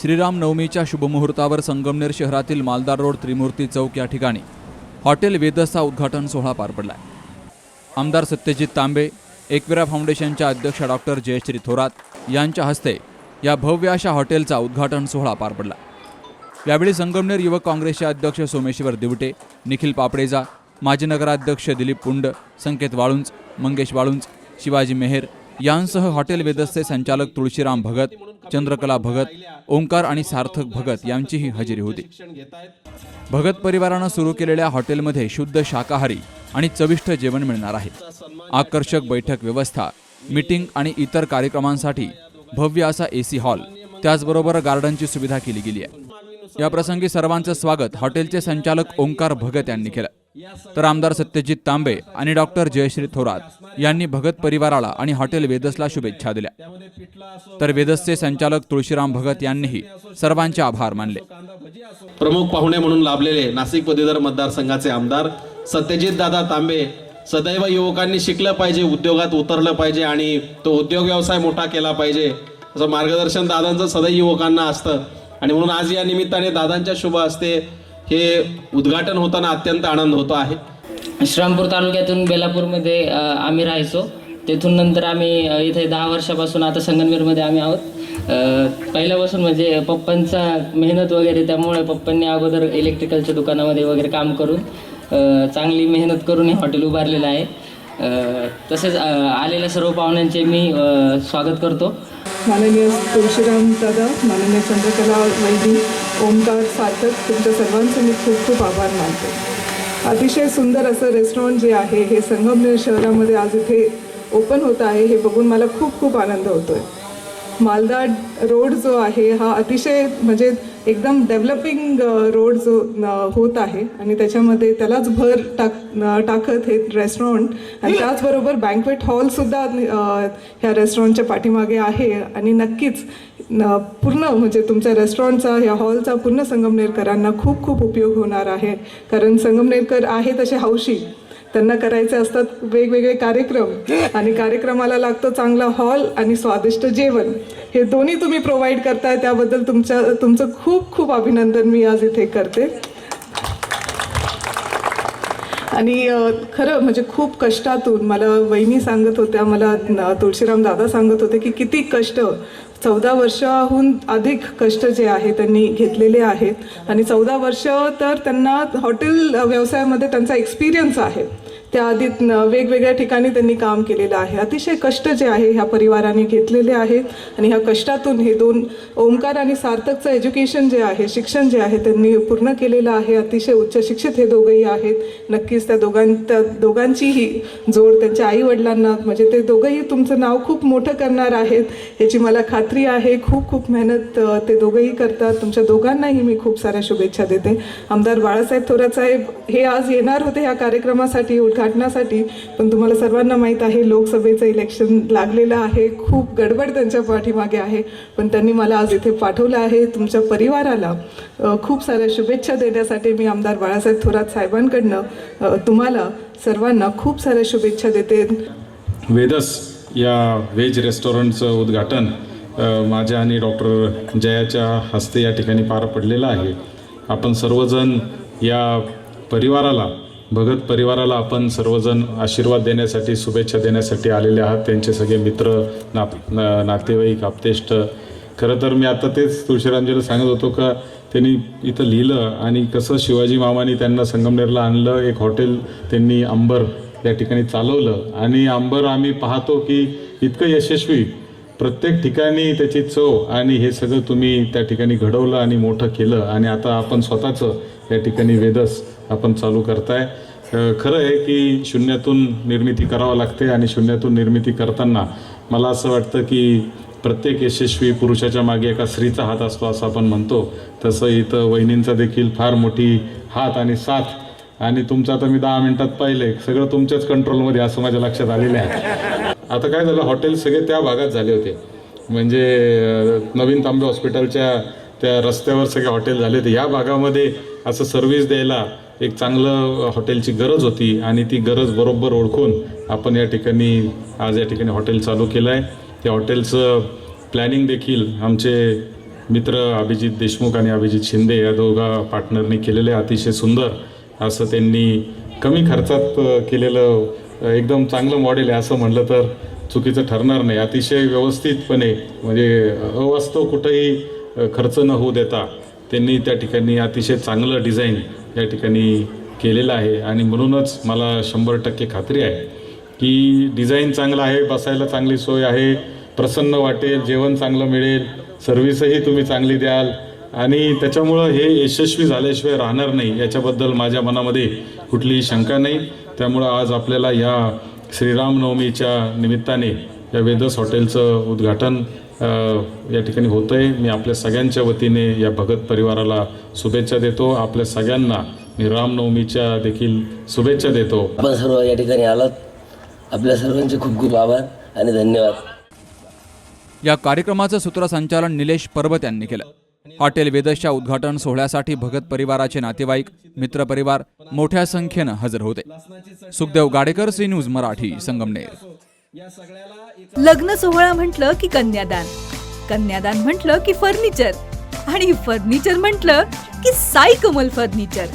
श्रीराम नवमीच्या शुभमुहूर्तावर संगमनेर शहरातील मालदार रोड त्रिमूर्ती चौक या ठिकाणी हॉटेल वेदसचा उद्घाटन सोहळा पार पडला आमदार सत्यजित तांबे एकविरा फाउंडेशनच्या अध्यक्ष डॉक्टर जयश्री थोरात यांच्या हस्ते या भव्य अशा हॉटेलचा उद्घाटन सोहळा पार पडला. यावेळी संगमनेर युवक काँग्रेसचे अध्यक्ष सोमेश्वर दिवटे निखिल पापडेजा माजी नगराध्यक्ष दिलीप पुंड संकेत वाळुंज मंगेश वाळुंज शिवाजी मेहेर यांसह हॉटेल वेदसचे संचालक तुळशीराम भगत चंद्रकला भगत ओंकार आणि सार्थक भगत यांचीही हजेरी होती. भगत परिवारानं सुरू केलेल्या हॉटेलमध्ये शुद्ध शाकाहारी आणि चविष्ट जेवण मिळणार आहे. आकर्षक बैठक व्यवस्था मीटिंग आणि इतर कार्यक्रमांसाठी भव्य असा एसी हॉल त्याचबरोबर गार्डनची सुविधा केली गेली आहे. याप्रसंगी सर्वांचं स्वागत हॉटेलचे संचालक ओंकार भगत यांनी केलं. तर आमदार सत्यजित तांबे आणि डॉक्टर जयश्री थोरात यांनी भगत परिवाराला आणि हॉटेल वेदसला शुभेच्छा दिल्या. तर वेदसचे संचालक तुळशीराम भगत यांनीही सर्वांचे आभार मानले. प्रमुख पाहुणे म्हणून लाभलेले नाशिक पदवीधर मतदारसंघाचे आमदार सत्यजित दादा तांबे सदैव युवकांनी शिकलं पाहिजे उद्योगात उतरलं पाहिजे आणि तो उद्योग व्यवसाय मोठा केला पाहिजे. असं मार्गदर्शन दादांचं सदैव युवकांना असतं. आणि म्हणून आज या निमित्ताने दादांच्या शुभ असते हे उद्घाटन होताना अत्यंत आनंद होतो आहे. श्रामपूर तालुक्यातून बेलापूरमध्ये आम्ही राहायचो. तेथून नंतर आम्ही इथे दहा वर्षापासून आता संगमनेरमध्ये आम्ही आहोत. पहिल्यापासून म्हणजे पप्पांचा मेहनत वगैरे त्यामुळे पप्पांनी अगोदर इलेक्ट्रिकलच्या दुकानामध्ये वगैरे काम करून चांगली मेहनत करून हे हॉटेल उभारलेलं आहे. तसेच आलेल्या सर्व पाहुण्यांचे मी स्वागत करतो. माननीय तुळशीराम दादा माननीय चंद्रकला वैदी ओमदार सार्थक तुमच्या सर्वांचे मी खूप खूप आभार मानते. अतिशय सुंदर असं रेस्टॉरंट जे आहे हे संगमनेर शहरामध्ये आज इथे ओपन होत आहे हे बघून मला खूप खूप आनंद होतो आहे मालदा रोड जो आहे हा अतिशय म्हणजे एकदम डेव्हलपिंग रोड जो होत आहे आणि त्याच्यामध्ये त्यालाच भर टाक टाकत हे रेस्टॉरंट आणि त्याचबरोबर बँकवेट हॉलसुद्धा ह्या रेस्टॉरंटच्या पाठीमागे आहे आणि नक्कीच पूर्ण म्हणजे तुमच्या रेस्टॉरंटचा ह्या हॉलचा पूर्ण संगमनेरकरांना खूप खूप उपयोग होणार आहे. कारण संगमनेरकर आहे तसे हौशी. त्यांना करायचे असतात वेगवेगळे कार्यक्रम. आणि कार्यक्रमाला लागतो चांगला हॉल आणि स्वादिष्ट जेवण. हे दोन्ही तुम्ही प्रोव्हाइड करताय त्याबद्दल तुमच्या तुमचं खूप खूप अभिनंदन मी आज इथे करते. आणि खरं म्हणजे खूप कष्टातून मला वहिनी सांगत होत्या मला तुळशीराम दादा सांगत होते की किती कष्ट चौदा वर्षाहून अधिक कष्ट जे आहे त्यांनी घेतलेले आहेत. आणि चौदा वर्ष तर त्यांना हॉटेल व्यवसायामध्ये त्यांचा एक्सपिरियन्स आहे. त्याआधी न- वेगवेगळ्या ठिकाणी त्यांनी काम केलेलं आहे. अतिशय कष्ट जे आहे ह्या परिवाराने घेतलेले आहेत आणि ह्या कष्टातून हे दोन ओंकार आणि सार्थकचं एज्युकेशन जे आहे शिक्षण जे आहे त्यांनी पूर्ण केलेलं आहे. अतिशय उच्च शिक्षित हे दोघंही आहेत. नक्कीच त्या दोघां त्या दोघांचीही जोड त्यांच्या आईवडिलांना म्हणजे ते दोघंही तुमचं नाव खूप मोठं करणार आहेत याची मला खात्री आहे. खूप खूप मेहनत ते दोघंही करतात. तुमच्या दोघांनाही मी खूप साऱ्या शुभेच्छा देते. आमदार बाळासाहेब थोरात साहेब हे आज येणार होते ह्या कार्यक्रमासाठी. उद्घाटनासाठी पण तुम्हाला सर्वांना माहीत आहे लोकसभेचं इलेक्शन लागलेलं आहे. खूप गडबड त्यांच्या पाठीमागे आहे. पण त्यांनी मला आज इथे पाठवलं आहे तुमच्या परिवाराला. खूप साऱ्या शुभेच्छा देण्यासाठी मी आमदार बाळासाहेब थोरात साहेबांकडनं तुम्हाला सर्वांना खूप साऱ्या शुभेच्छा देते. वेदस या व्हेज रेस्टॉरंटचं उद्घाटन माझ्या आणि डॉक्टर जयाच्या हस्ते या ठिकाणी पार पडलेलं आहे. आपण सर्वजण या परिवाराला भगत परिवाराला आपण सर्वजण आशीर्वाद देण्यासाठी शुभेच्छा देण्यासाठी आलेले आहात. त्यांचे सगळे मित्र नाप ना- नातेवाईक आप्तेष्ट. खरं तर मी आता तेच तुळशीरामजीला सांगत होतो का त्यांनी इथं लिहिलं आणि कसं शिवाजी मामानी त्यांना संगमनेरला आणलं एक हॉटेल त्यांनी अंबर या ठिकाणी चालवलं. आणि अंबर आम्ही पाहतो की इतकं यशस्वी. प्रत्येक ठिकाणी त्याची चव आणि हे सगळं तुम्ही त्या ठिकाणी घडवलं आणि मोठं केलं. आणि आता आपण स्वतःचं या ठिकाणी वेदस आपण चालू करताय. खरं आहे की शून्यातून निर्मिती करावं लागते आणि शून्यातून निर्मिती करताना मला असं वाटतं की प्रत्येक यशस्वी पुरुषाच्या मागे एका स्त्रीचा हात असतो असं आपण म्हणतो. तसं इथं वहिनींचा देखील फार मोठी हात आणि साथ. आणि तुमचं आता मी दहा मिनिटात पाहिले सगळं तुमच्याच कंट्रोलमध्ये असं माझ्या लक्षात आलेलं आहे. आता काय झालं हॉटेल सगळे त्या भागात झाले होते. म्हणजे नवीन तांबे हॉस्पिटलच्या त्या रस्त्यावर सगळे हॉटेल झाले होते. या भागामध्ये असं सर्व्हिस द्यायला एक चांगलं हॉटेलची गरज होती आणि ती गरज बरोबर ओळखून आपण या ठिकाणी आज या ठिकाणी हॉटेल चालू केलं आहे. त्या हॉटेलचं प्लॅनिंग देखील आमचे मित्र अभिजित देशमुख आणि अभिजित शिंदे या दोघा पार्टनरने केलेले अतिशय सुंदर असं त्यांनी कमी खर्चात केलेलं एकदम चांगलं मॉडेल आहे. असं म्हटलं तर चुकीचं ठरणार नाही. अतिशय व्यवस्थितपणे म्हणजे अवास्तव कुठंही खर्च न होऊ देता त्यांनी त्या ठिकाणी अतिशय चांगलं डिझाईन या ठिकाणी केलेलं आहे. आणि म्हणूनच मला शंभर टक्के खात्री आहे की डिझाईन चांगलं आहे बसायला चांगली सोय आहे प्रसन्न वाटेल जेवण चांगलं मिळेल सर्व्हिसही तुम्ही चांगली द्याल. आणि त्याच्यामुळं हे यशस्वी झाल्याशिवाय राहणार नाही. याच्याबद्दल माझ्या मनामध्ये कुठलीही शंका नाही. त्यामुळं आज आपल्याला या श्रीरामनवमीच्या निमित्ताने या वेदस हॉटेलचं उद्घाटन या ठिकाणी होतं आहे मी आपल्या सगळ्यांच्या वतीने या भगत परिवाराला शुभेच्छा देतो. आपल्या सगळ्यांना मी रामनवमीच्या देखील शुभेच्छा देतो. आपण सर्व या ठिकाणी आलात. आपल्या सर्वांचे खूप खूप आभार आणि धन्यवाद. या कार्यक्रमाचं सूत्रसंचालन निलेश पर्वत यांनी केलं. हॉटेल वेदसच्या उद्घाटन सोहळ्यासाठी भगत परिवाराचे नातेवाईक मित्रपरिवार मोठ्या संख्येनं हजर होते. Sukhdev Gadekar C news Marathi Sangamner. लग्न सोहळा म्हटलं की कन्यादान. कन्यादान म्हटलं की फर्निचर. आणि फर्निचर म्हटलं की साई कमल फर्निचर.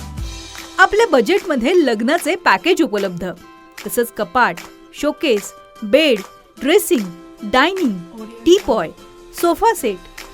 आपल्या बजेटमध्ये लग्नाचे पॅकेज उपलब्ध. तसंच कपाट showcase bed dressing dining teapoy sofa set